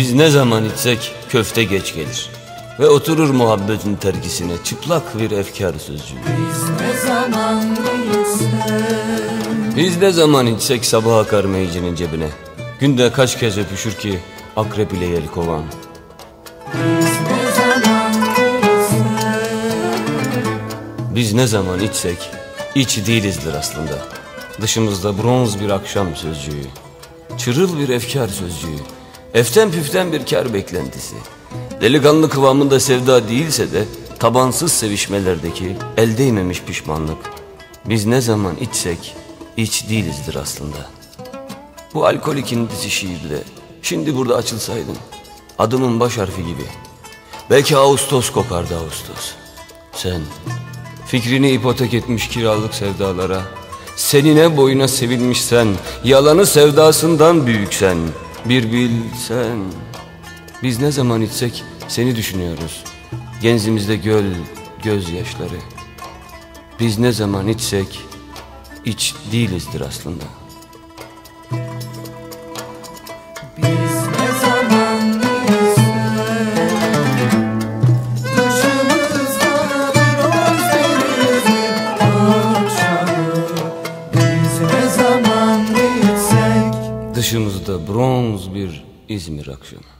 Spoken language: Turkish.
Biz ne zaman içsek köfte geç gelir. Ve oturur muhabbetin terkisine çıplak bir efkar sözcüğü. Biz ne zaman içsek Biz ne zaman içsek sabah akar meyicinin cebine. Günde kaç kez öpüşür ki akrep ile yel kovan. Biz ne zaman Biz ne zaman içsek iç değilizdir aslında. Dışımızda bronz bir akşam sözcüğü. Çırıl bir efkar sözcüğü. Eften püften bir kar beklentisi. Delikanlı kıvamında sevda değilse de tabansız sevişmelerdeki el değmemiş pişmanlık. Biz ne zaman içsek iç değilizdir aslında. Bu alkolik indisi şiirde şimdi burada açılsaydın adımın baş harfi gibi. Belki Ağustos kopardı Ağustos. Sen fikrini ipotek etmiş kiralık sevdalara Senine boyuna sevilmişsen Yalanı sevdasından büyüksen Bir bilsen. Biz ne zaman içsek seni düşünüyoruz. Genzimizde göl gözyaşları. Biz ne zaman içsek iç değilizdir aslında Dışımızda bronz bir İzmir akşamı